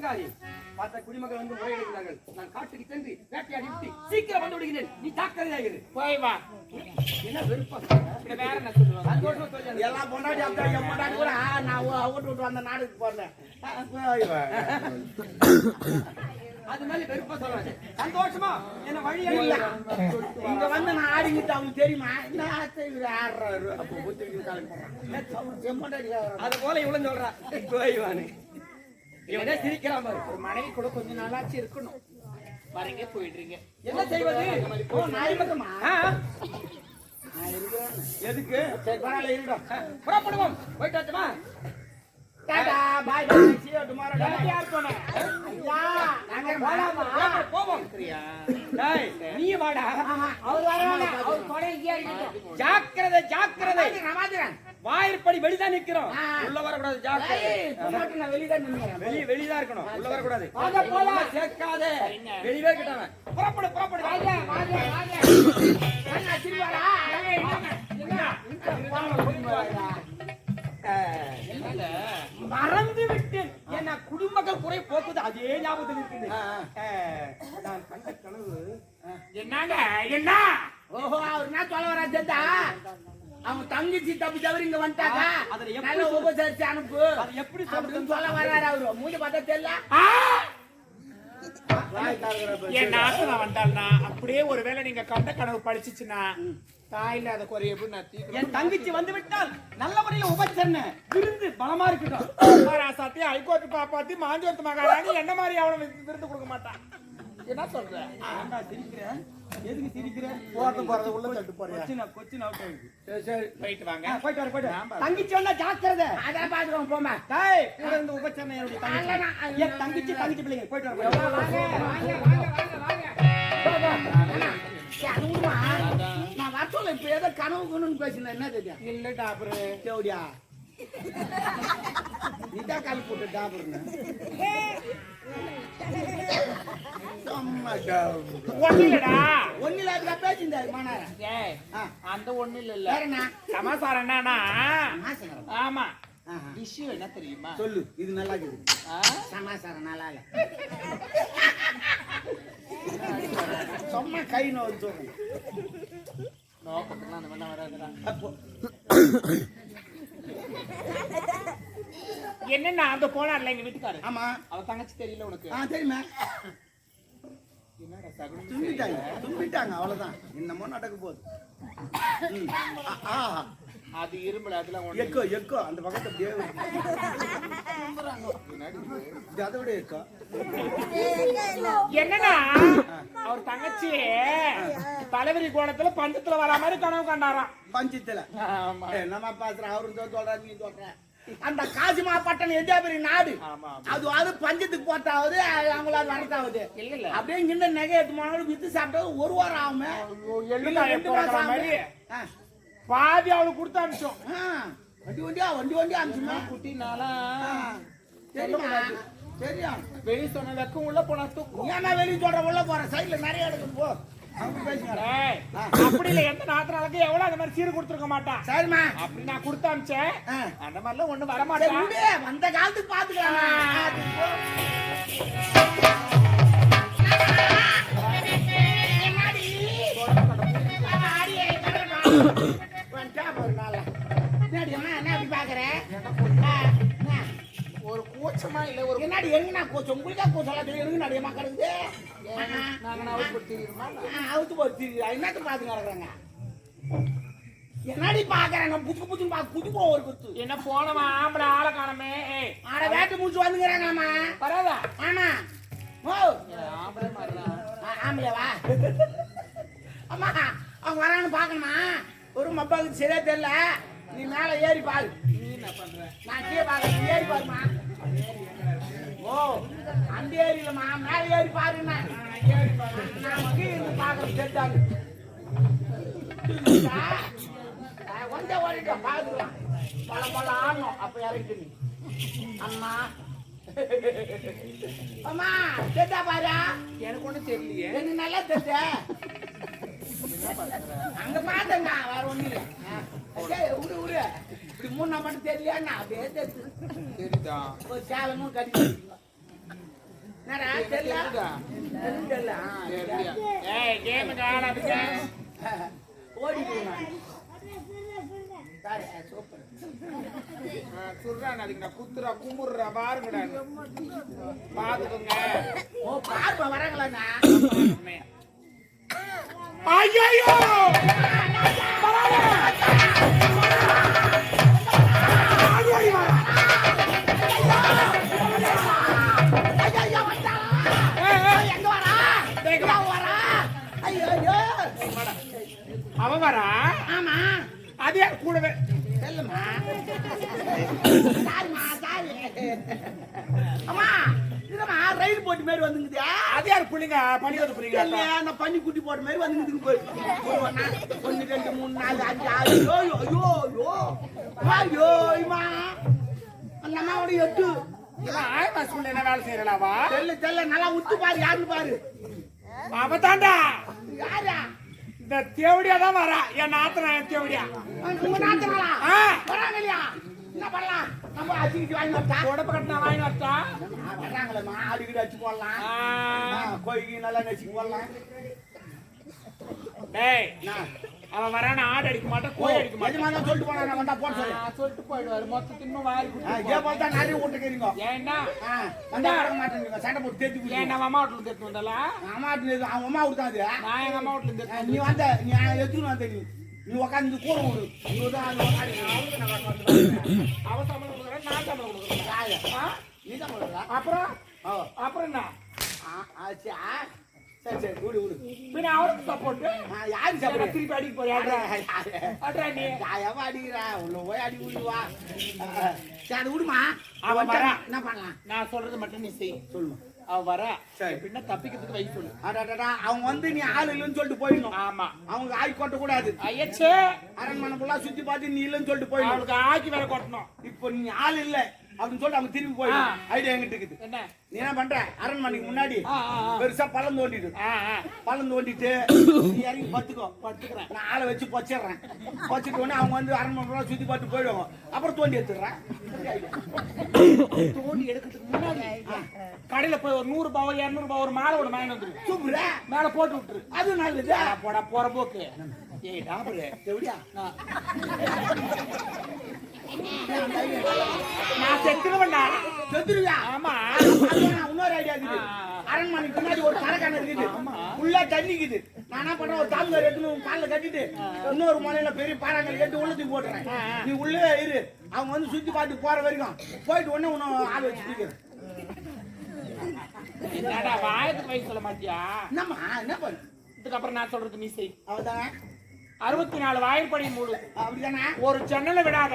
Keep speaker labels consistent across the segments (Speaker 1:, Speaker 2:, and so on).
Speaker 1: கலங்காதே பார்த்த குடிமக்கள் வந்து முறையிடுகிறார்கள் நான் காட்டுக்கு சென்று வேட்டையாடி விட்டு சீக்கிரம் வந்து விடுகிறேன். நீ ஜாக்கிரதையாகிரு
Speaker 2: போய் வா.
Speaker 1: என்ன வெறுப்பா
Speaker 2: இப்படி வேற என்ன சொல்லுவாங்க?
Speaker 1: சந்தோஷமா சொல்லு
Speaker 3: எல்லாம் பொண்டாட்டி அப்பா என் பொண்டாட்டி கூட ஆ, நான் ஊ- அவுட்டு விட்டு வந்த நாடுக்கு போறேன். ஆ, போய் வா.
Speaker 1: அது மேல வெறுப்பா சொல்லாது சந்தோஷமா? என்ன வழி
Speaker 3: இல்ல. இங்க வந்து நான் ஆடிக்கிட்டு அவனுக்கு தெரியுமா? என்ன ஆச்சு இவரு ஆடுறாரு. அப்போ என்.
Speaker 1: அது போல இவ்வளவு சொல்றா. கோய்வானு இவனே சிரிக்கிறான் பாரு.
Speaker 2: ஒரு மனைவி கூட கொஞ்ச நாளாச்சு இருக்கணும். வரீங்க போயிடுறீங்க.
Speaker 1: என்ன செய்வது?
Speaker 3: ஓ, இருக்கமா? நான் இருக்கிறேன்
Speaker 1: எதுக்கு?
Speaker 3: சரி பரவாயில்ல இருக்கட்டும்
Speaker 1: புறப்படுவோம். போயிட்டு வரட்டுமா?
Speaker 3: டாடா பாய் பாய். see you tomorrow
Speaker 2: யார் போன?
Speaker 3: ஐயா நாங்க போலாமா?
Speaker 1: போவோம், டேய், நீ வாடா.
Speaker 3: அவர் வரவாங்க அவர் கொடை இங்கே இருக்கட்டும்
Speaker 1: ஜாக்கிரதை ஜாக்கிரதை.
Speaker 3: நான் மாத்துறேன்
Speaker 1: வாயிற்படி வெளிதான் நிக்கிறோம். உள்ள வரக்கூடாது ஜாக்கிரதை.
Speaker 3: வெளியே
Speaker 1: வெளியதான் இருக்கணும். உள்ள வரக்கூடாது. சேர்க்காதே. வெளியவே கிட்டாம புறப்படு புறப்படு. மறந்து விட்டேன் என்ன? குடிமக்கள் குறை போக்குது அதே ஞாபகத்தில் இருக்குது. நான் கண்ட கனவு.
Speaker 2: என்னங்க என்ன?
Speaker 3: ஓஹோ, அவர் என்ன சொல்ல தெரியுதா? அவங்க தங்கச்சி தப்பி தவிர இங்க
Speaker 1: எப்படி
Speaker 3: நல்ல? உபசரிச்சு அனுப்பு.
Speaker 1: அது எப்படி
Speaker 3: அப்படின்னு சொல்ல வர்றாரு அவரு. மூஞ்சி பார்த்தா தெரியல.
Speaker 2: என் நாட்டுல வந்தால்னா அப்படியே ஒருவேளை நீங்க கண்ட கனவு படிச்சுச்சுன்னா தாயில அதை குறைய நான்.
Speaker 1: என் தங்கச்சி வந்து விட்டால் நல்ல முறையில் உபச்சரண விருந்து பலமா இருக்கட்டும்.
Speaker 2: அம்மா ராசாத்தி ஹைகோர்ட் பாப்பாத்தி மாஞ்சோத்து மகாராணி என்ன மாதிரி அவனை விருந்து கொடுக்க மாட்டான் என்ன சொல்ற?
Speaker 1: ஏன்டா சிரிக்கிற? எதுக்கு சிரிக்கிற?
Speaker 3: போறது போறது உள்ள தட்டு போறியா?
Speaker 1: கொச்சின் கொச்சின் அவுட் ஆயிடுது.
Speaker 3: சரி சரி
Speaker 2: போயிட்டு வாங்க.
Speaker 1: ஆ, போயிட்டு வர போயிட்டு. தங்கச்சி வந்தா ஜாக்கிரதை.
Speaker 3: அதான் பாத்துக்கோங்க போமா
Speaker 1: டேய் கூட இருந்து உபச்சரணை என்னுடைய தங்கச்சி.
Speaker 3: நான்
Speaker 1: என் தங்கச்சி தங்கச்சி பிள்ளைங்க போயிட்டு வர.
Speaker 3: வாங்க, வாங்க, வாங்க, வாங்க. அது? நான் வர சொல்ல இப்ப ஏதோ கனவு கனவுன்னு பேசினேன் என்ன தெரியும்?
Speaker 2: இல்ல டாபரு
Speaker 3: தேவடியா நீதான் கால் போட்டு டாபர்னு.
Speaker 2: அந்த ஒண்ணு இல்ல.
Speaker 3: என்ன?
Speaker 2: சமாசாரம் என்னன்னா
Speaker 3: சமாசாரம்.
Speaker 2: ஆமா.
Speaker 3: ஆஹா.
Speaker 2: விஷயம் என்ன தெரியுமா?
Speaker 3: சொல்லு இது நல்லா இருக்குது? சமாசாரம் நல்லா இல்ல. சும்மா கை நோய் சொல்றேன்
Speaker 2: நோக்கத்துலாம் அந்த வராதுடா. என்னன்னா அந்த போனார்ல எங்க வீட்டுக்காரு
Speaker 3: ஆமா.
Speaker 2: அவ தங்கச்சி தெரியல உனக்கு.
Speaker 3: ஆ தெரியுமா. தும்பிட்டாங்க. தும்பிட்டாங்க அவ்வளவுதான். என்னமோ நடக்க போகுது. ஆ.
Speaker 2: அது இரும்பல அதெல்லாம்
Speaker 3: எக்கோ எக்கோ அந்த பக்கத்தை அப்படியே இது அதை விட எக்கோ.
Speaker 2: என்னன்னா அவர் தங்கச்சி. தலைவரி கோணத்துல பஞ்சத்துல வர மாதிரி கனவு கண்டாராம்.
Speaker 3: பஞ்சத்துல.
Speaker 2: ஆமா.
Speaker 3: என்னமா பேசுற? அவரு சொல்றாரு நீ சொல்ற. அந்த காசிமா பட்டணம் எதே பெரிய நாடு.
Speaker 2: ஆமா
Speaker 3: அது அது பஞ்சத்துக்கு போட்டாவது அவங்களால
Speaker 2: இல்ல
Speaker 3: அப்படியே இங்கிருந்து நகை எடுத்து போனாலும் வித்து சாப்பிட்டது ஒரு வாரம் ஆகுமே. ரெண்டு மாசம்.
Speaker 2: பாதி அவளுக்கு கொடுத்து அனுப்பிச்சோம்.
Speaker 3: வண்டி வண்டியா? வண்டி வண்டியா அனுப்பிச்சுமா?
Speaker 2: குட்டினாலா
Speaker 3: தெரியும்?
Speaker 2: வெளி சொன்ன வெக்கம் உள்ள போனா தூக்கும்
Speaker 3: ஏன்னா வெளியே சொல்ற? உள்ள போற. சைடுல நிறைய இடத்துக்கு போ.
Speaker 2: அப்படி இல்ல. எந்த நாத்தினாலுக்கு எவ்வளவு அந்த மாதிரி சீர் கொடுத்துருக்க மாட்டான்
Speaker 3: சரிம்மா.
Speaker 2: அப்படி நான் கொடுத்து அனுப்பிச்சேன். அந்த மாதிரிலாம் ஒண்ணு வர
Speaker 3: சரி,
Speaker 2: மாட்டான்
Speaker 3: விடு. வந்த காலத்துக்கு பாத்துக்கலாம். போ.
Speaker 2: கூச்சமா இல்ல ஒரு
Speaker 3: என்னடி எங்கண்ணா கூச்சம் உங்களுக்கா கூச்சம் எல்லாம் எங்க நடிகை மக்களுக்கு
Speaker 2: நாங்க நான் அவுட் கொடுத்துருமா
Speaker 3: அவுத்து என்னத்த பாத்து கிடக்குறாங்க? என்னடி பாக்குறாங்க புச்சு புச்சுன்னு பாத்து புச்சு போ ஒரு குத்து.
Speaker 2: என்ன போனவன்? ஆம்பளை ஆளை காணமே.
Speaker 3: ஆட வேட்டு முடிச்சு வந்துங்கிறாங்கம்மா
Speaker 2: பரவாயில்ல.
Speaker 3: ஆமா. ஓ.
Speaker 2: ஆம்பளை
Speaker 3: வா. அம்மா அவங்க வரான்னு பாக்கணுமா? ஒரு மப்பாவுக்கு சரியா தெரியல. நீ மேல ஏறி பாரு.
Speaker 2: நீ என்ன பண்ற?
Speaker 3: நான் கீழே பாக்குறேன். நீ ஏறி பாருமா. ஓ அந்த ஏரியிலமா மேல ஏறி பாருண்ணா நான் இருந்து பாக்குறேன் தெரிஞ்சாங்க வந்த ஓடிட்டா பாத்துக்கலாம் பல பல ஆடணும் அப்ப இறங்கிட்டு அம்மா அம்மா பாரு
Speaker 2: எனக்கு ஒண்ணும் தெரியலையே
Speaker 3: எனக்கு நல்லா தெரிஞ்ச அங்க பார்த்தேங்க வேற ஒண்ணும் இல்ல. விடு விடு. இப்படி மூணு மட்டும் தெரியலையா நான் அப்படியே
Speaker 2: சரிதா
Speaker 3: ஒரு சேலமும் கட்டி
Speaker 2: சுடுறான் அதுக்கு நான் குத்துறா குமுறுறா பாருங்கடா. பாத்துக்கோங்க.
Speaker 3: ஓ பார்ப்ப வரங்களாண்ணா
Speaker 2: ஐயோ அவன் வரா?
Speaker 3: ஆமா.
Speaker 2: அதே கூடவே?
Speaker 3: செல்லுமா. அம்மா இதுமா ரயில் போட்டு மாதிரி வந்துங்குதா
Speaker 2: அதே யார் புள்ளிங்க? பணிவது புள்ளிங்க
Speaker 3: இல்லையா நான் பண்ணி குட்டி போட்ட மாதிரி வந்துங்குதுங்க போய் ஒரு ஒண்ணா, ஒண்ணு ரெண்டு மூணு நாலு அஞ்சு ஆறு ஐயோ ஐயோ ஐயோ ஐயோ. ஐயோ அந்த அம்மாவோட எட்டு.
Speaker 2: என்ன வேலை செய்யறாவா
Speaker 3: தெல்ல தெல்ல நல்லா உத்து பாரு யாருன்னு பாரு.
Speaker 2: அவ தாண்டா
Speaker 3: யாரா?
Speaker 2: இந்த தேவடியா தான் வரா. என் நாத்தனா என் தேவடியா.
Speaker 3: உங்க
Speaker 2: ஆ.
Speaker 3: வராங்க இல்லையா? என்ன பண்ணலாம்? நம்ம அச்சுக்கிட்டு வாங்கி வரட்டா?
Speaker 2: உடம்பு கட்டினா வாங்கி வரட்டா?
Speaker 3: வர்றாங்களேம்மா ஆடிக்கிட்டு அடிச்சு போடலாம் கோழிக்கு நல்லா நெச்சு போடலாம்
Speaker 2: டேய் அவன் வரான ஆடு அடிக்க மாட்டான் கோழி அடிக்க மாட்டான்
Speaker 3: சொல்லிட்டு போனா வந்தா போட சொல்லு.
Speaker 2: சொல்லிட்டு போயிடுவாரு. மொத்தம் இன்னும் வாரி
Speaker 3: போல தான் நிறைய விட்டுக்கிறீங்க
Speaker 2: ஏன்னா
Speaker 3: வந்தா வர மாட்டேங்க சண்டை போட்டு தேத்தி
Speaker 2: ஏன் நம்ம அம்மா வீட்டுல இருந்து வந்தால
Speaker 3: அம்மா வீட்டுல அவன் அம்மா விட்டு அது.
Speaker 2: நான் எங்க அம்மா வீட்டுல
Speaker 3: நீ வந்த நீ எடுத்துன்னு வந்த நீ. நீ உட்காந்து கூற விடு நீ தான் அங்க உட்காந்து
Speaker 2: அவ சம்பளம் கொடுக்குறேன் நான் சம்பளம் கொடுக்குறேன் ஆ?
Speaker 3: நீ
Speaker 2: அப்புறம் அப்புறம் என்ன
Speaker 3: சரி சரி விடு விடு
Speaker 2: பின்ன அவருக்கு சப்போர்ட்
Speaker 3: யாரு சாப்பிடு
Speaker 2: திருப்பி அடிக்க போறியா நீ
Speaker 3: எவன் அடிக்கிறா உள்ள போய் அடி விடுவா சரி விடுமா
Speaker 2: அவன்
Speaker 3: என்ன பண்ணலாம்
Speaker 2: நான் சொல்றது மட்டும் நீ செய்
Speaker 3: சொல்லுமா
Speaker 2: அவ வர. பின்ன தப்பிக்கிறதுக்கு
Speaker 3: அடடடா அவங்க வந்து நீ ஆள் இல்லைன்னு சொல்லிட்டு போயிடணும்.
Speaker 2: ஆமா.
Speaker 3: அவங்க ஆய் கொட்ட கூடாது
Speaker 2: ஐயச்சே
Speaker 3: அரண்மனை ஃபுல்லா சுத்தி பார்த்து நீ இல்லைன்னு சொல்லிட்டு போயிடணும்.
Speaker 2: அவளுக்கு ஆக்கி வேற கொட்டணும்.
Speaker 3: இப்போ நீ ஆள் இல்ல. அப்படின்னு சொல்லிட்டு அவங்க திரும்பி போயிடும் ஐடியா எங்கிட்ட இருக்குது.
Speaker 2: என்ன?
Speaker 3: நீ என்ன பண்ற? அரண்மனைக்கு முன்னாடி. பெருசா பள்ளம் தோண்டிடு.
Speaker 2: ஆ, ஆ,
Speaker 3: பள்ளம் தோண்டிட்டு நீ இறங்கி பத்துக்கோ
Speaker 2: படுத்துக்கிறேன்.
Speaker 3: நான் ஆளை வச்சு பொச்சிடுறேன். பொச்சிட்டு உடனே அவங்க வந்து அரண்மனை சுத்தி பார்த்து போயிடுவாங்க. அப்புறம் தோண்டி எடுத்துடுறேன்.
Speaker 2: தோண்டி எடுக்கிறதுக்கு முன்னாடி கடையில போய் ஒரு நூறு ரூபாய் இருநூறு ரூபாய் ஒரு மாலை ஒன்று வாங்கி வந்துரு.
Speaker 3: சூப்பரா?
Speaker 2: மேல போட்டு விட்டுரு.
Speaker 3: அது நல்லது.
Speaker 2: போடா போற போக்கு. ஏய் டாபரு.
Speaker 3: எப்படியா
Speaker 2: நான் செத்துருவேன்டா.
Speaker 3: செத்துருவியா?
Speaker 2: ஆமா.
Speaker 3: இன்னொரு ஐடியா இருக்குது. அரண்மனைக்கு பின்னாடி ஒரு கரைக்கான இருக்குது. ஃபுல்லா தண்ணிக்குது நான் என்ன பண்றேன்? ஒரு தாமில் எடுத்துன்னு உன் காலில் கட்டிட்டு இன்னொரு மலையில பெரிய பாறாங்கல் எடுத்து உள்ள தூக்கி போட்டுறேன். நீ உள்ளே இரு. அவங்க வந்து சுத்தி பார்த்து போற வரைக்கும். போயிட்டு உடனே உன்னை ஆள் வச்சு தூக்கிறேன்
Speaker 2: என்னடா வாயத்துக்கு வயசு சொல்ல மாட்டியா?
Speaker 3: என்னம்மா? என்ன பண்ணு?
Speaker 2: இதுக்கப்புறம் நான் சொல்றது நீ செய்.
Speaker 3: அவதானே
Speaker 2: அறுபத்தி நாலு வாயிற்படி மூடு.
Speaker 3: அப்படிதானே?
Speaker 2: ஒரு ஜன்னலை விடாத.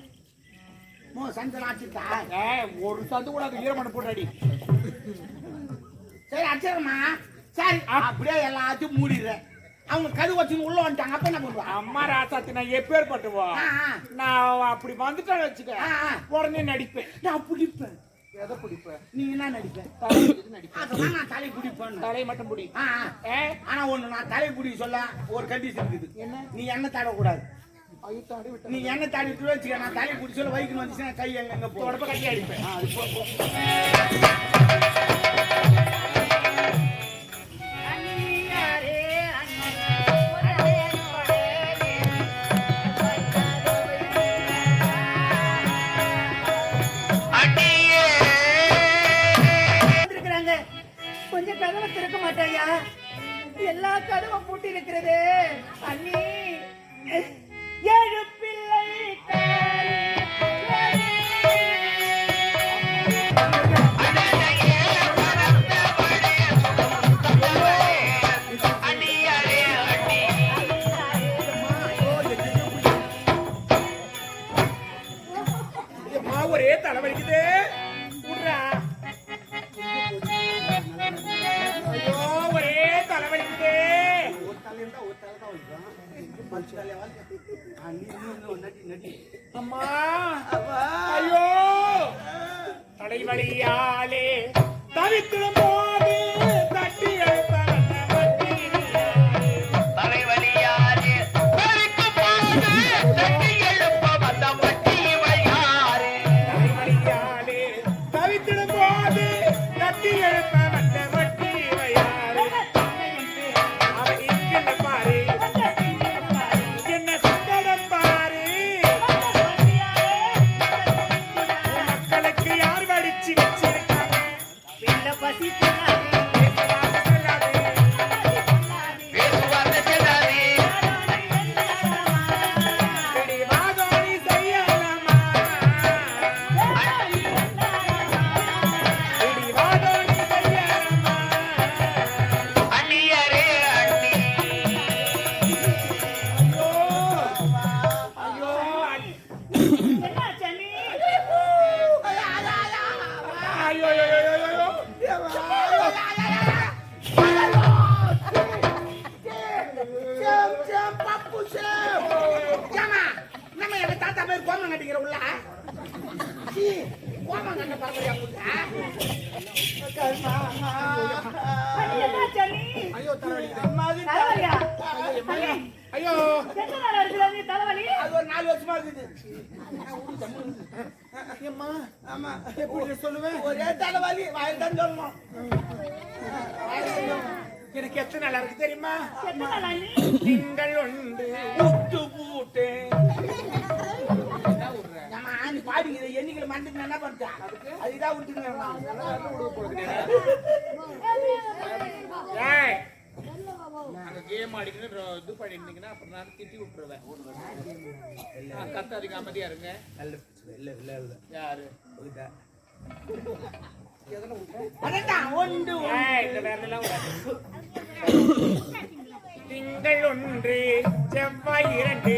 Speaker 3: சஞ்சல் ஆச்சுட்டா
Speaker 2: ஒரு சந்து கூட ஈரமண்ணு போட்டாடி
Speaker 3: சரி அடிச்சிடமா சரி அப்படியே எல்லாத்தையும் மூடிடுறேன். அவங்க கது வச்சுன்னு உள்ள வந்துட்டாங்க. அப்ப என்ன பண்ணுவா?
Speaker 2: அம்மா ராசாத்தி நான் எப்பேற்பட்டுவா?
Speaker 3: ஆ, ஆ.
Speaker 2: நான் அப்படி வந்துட்டேன்னு வச்சுக்க. உடனே நடிப்பேன்.
Speaker 3: நான் பிடிப்பேன்.
Speaker 2: எதை பிடிப்பேன்?
Speaker 3: நீ என்ன நடிப்பேன்
Speaker 2: தலைக்கு நடிப்பேன்.
Speaker 3: அதெல்லாம் நான் தலை பிடிப்பேன்
Speaker 2: தலையை மட்டும் பிடி.
Speaker 3: ஆனா ஒண்ணு நான் தலை பிடி சொல்ல ஒரு கண்டிஷன் இருக்குது.
Speaker 2: என்ன?
Speaker 3: நீ என்ன
Speaker 2: அழுத்தாடி விட்டு
Speaker 3: நீ என்ன தடவிட்டு வச்சுக்க நான் தலை பிடி சொல்ல வைக்கணும் வந்துச்சுன்னா கை எங்க
Speaker 2: உடம்ப கட்டி அடிப்பேன்.
Speaker 4: கொஞ்சம் கதவை திறக்க மாட்டாயா? எல்லா கதவும் பூட்டி இருக்கிறது
Speaker 2: தவித்திடம். ஐயோ. தலைவலி
Speaker 3: அது ஒரு நாலு வருஷமா இருக்குது.
Speaker 2: சொல்லுவேன்?
Speaker 3: ஒரே தலைவலி வாயில் தான் சொல்லணும்
Speaker 2: நல்லா இருக்கு தெரியுமா? நீங்கள் உண்டு
Speaker 3: முட்டு பூட்டு பாடிக்கிற எண்ணிக்கை மறந்துட்டு என்ன பண்ணுறா அதுதான்
Speaker 2: விட்டுருங்க அங்கே கேம் ஆடிக்கிட்டு இது பண்ணிருந்தீங்கன்னா அப்புறம் நான் திட்டி விட்டுருவேன். கத்தாதீங்க அமைதியா இருங்க. யாரு? திங்கள் ஒன்று செவ்வாய் இரண்டு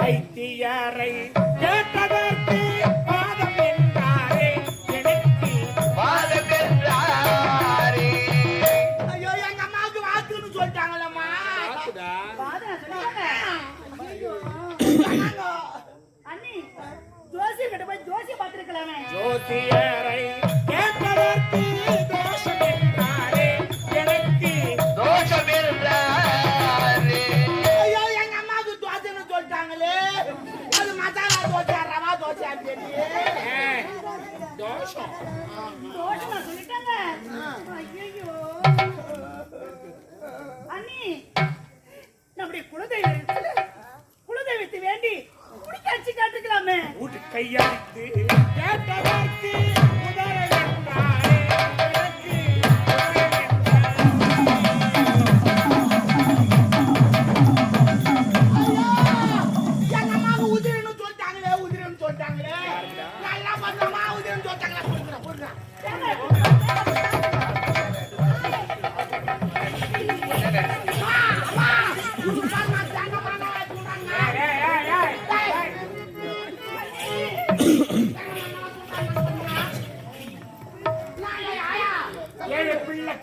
Speaker 2: வைத்தியாரை கேட்டதற்கு பாதம் என்றாரே எனக்கு பாதம் என்றாரே.
Speaker 3: ஐயோ எங்க அம்மாவுக்கு வாக்குன்னு அண்ணி ஜோசியர்
Speaker 2: கிட்ட போய் ஜோசிய பார்த்திருக்கலாமே. ஜோசியர். ஏழு பிள்ளை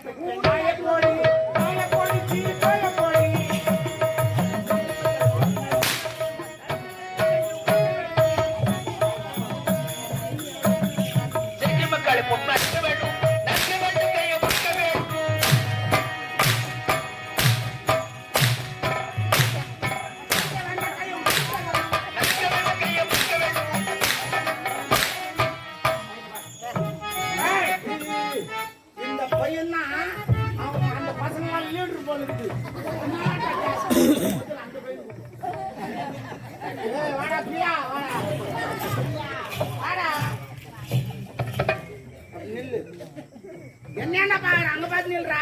Speaker 3: என்ன பாக்குற அங்க பார்த்து நில்றா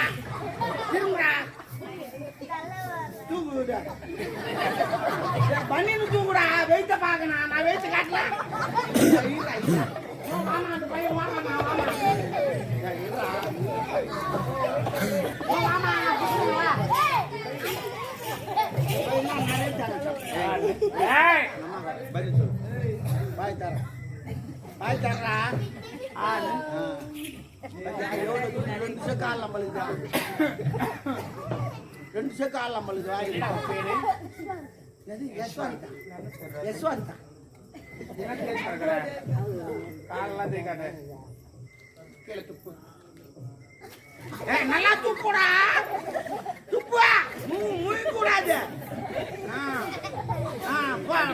Speaker 3: திரும்புறா தூங்குடா. பண்ணின்னு தூங்குடா வெயிட்ட பாக்கணும் நான் வெயிட்ட காட்டல. தரேன் பாய் தர்றா ஆறு ரெண்டு செக்கு ஆள் நம்மளுக்கு ரெண்டு செக்கு ஆள் நம்மளுக்கு
Speaker 2: என்னடா பேரு
Speaker 3: யஸ்வந்தா யஸ்வந்தா
Speaker 2: காலெல்லாம் தேய்க்காத கீழே துப்பு
Speaker 3: நல்லா துப்புடா துப்பு முழி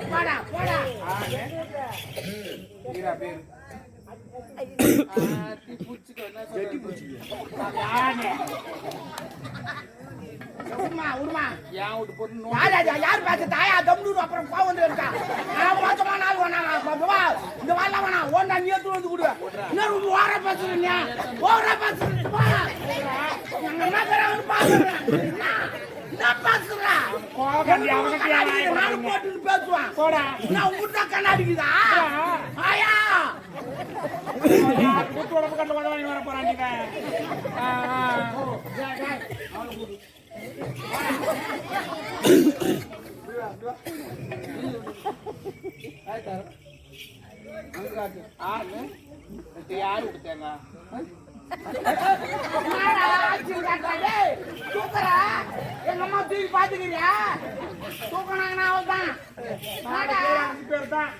Speaker 3: போடா போடா
Speaker 2: பேரு
Speaker 3: உருமா உருமா யார் தாயா தம்னு அப்புறம் போக வந்து இருக்கா நான் மோசமா நாள் வேணா இந்த வாழ வேணா ஓண்டா நீ எடுத்து வந்து கொடு இன்னும் ஓர பேசுறீங்க ஓர பேசுறீங்க என்ன பேசுறேன் பேசுவான்
Speaker 2: போடா
Speaker 3: நான் கண்ணாடிக்குதா ஆயா
Speaker 2: யார் கூட்டு உடம்பு கண்டு உடம்பு வாங்கி வர போறான் நீங்க ஆ, ஆ. ஆறு இது யாரு கொடுத்தாங்க
Speaker 3: என்னடா ஆச்சு தூக்கி பாத்துக்கிறியா? தூக்கினாங்கன்னா
Speaker 2: பேர் தான்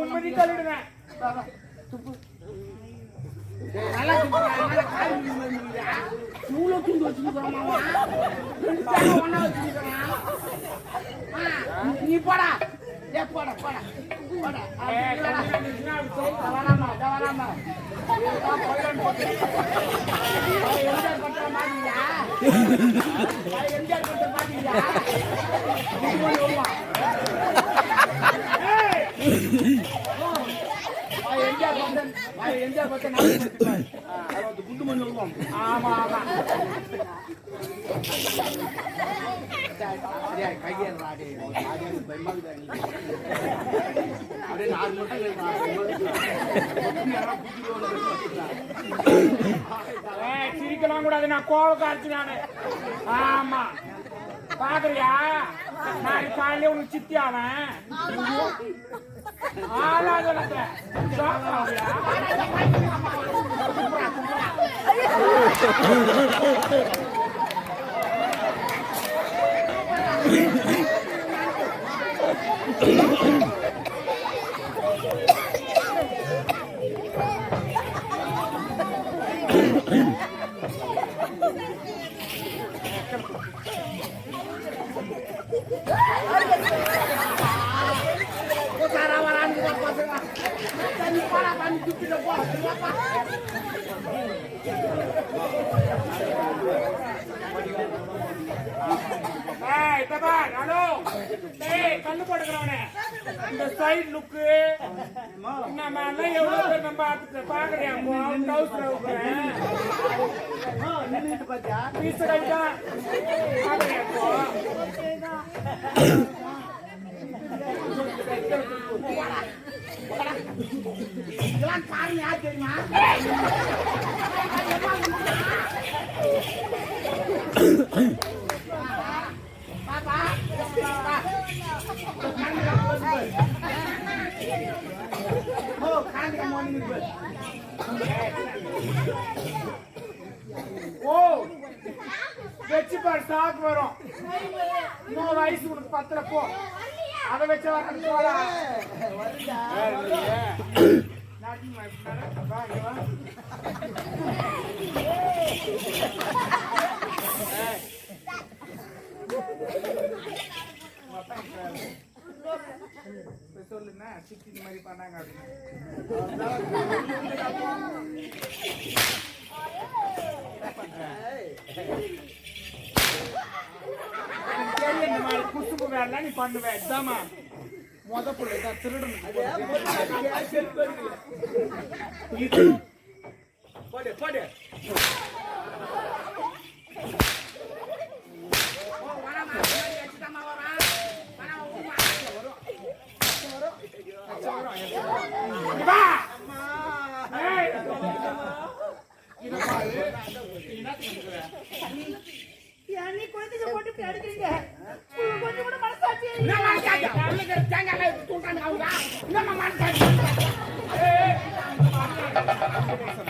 Speaker 2: உண்மதி தள்ளிடுவேன்
Speaker 3: நல்லா நீ போடா. டேய், போடா போடா. போடா. போட்டு. அவன் எம்ஜிஆர் பண்ற மாதிரியா? எம்ஜிஆர் பண்ற மாதிரியா? எம்ஜிஆர் பண்ற- எம்ஜிஆர் பண்ற மணி வருவான்.
Speaker 2: ஆமா. ஆமா.
Speaker 3: அப்படியே நாலு மட்டும்
Speaker 2: சிரிக்கலாம் கூடாது நான் காய்ச்சி நானு. ஆமா. பாக்குறியா? நாளைக்கு காலையில உனக்கு சித்தி அவன் ஆளாத
Speaker 3: Utara
Speaker 2: சைடு நம்ம எல்லாம் எவ்வளவு பேர் நம்ம பீஸ்
Speaker 3: இதெல்லாம் காரணம் யார் தெரியுமா பாப்பா. ஓ, காந்திக்கு morning இருக்கு.
Speaker 2: ஓ வச்சு பாரு சாக்கு வரும் இன்னும் வயசு உனக்கு பத்தல போ அதை வச்சு வர போடா
Speaker 3: வருதா?
Speaker 2: சொல்லுங்க சித்தி இந்த மாதிரி பண்ணாங்க அப்படின்னு எனக்கு வேலை நீ பண்ணுவ இதாம்மா மொத பிள்ளை தான் திருடணும்
Speaker 3: போடு, போடு.
Speaker 2: எடுத்து தூக்கானுங்க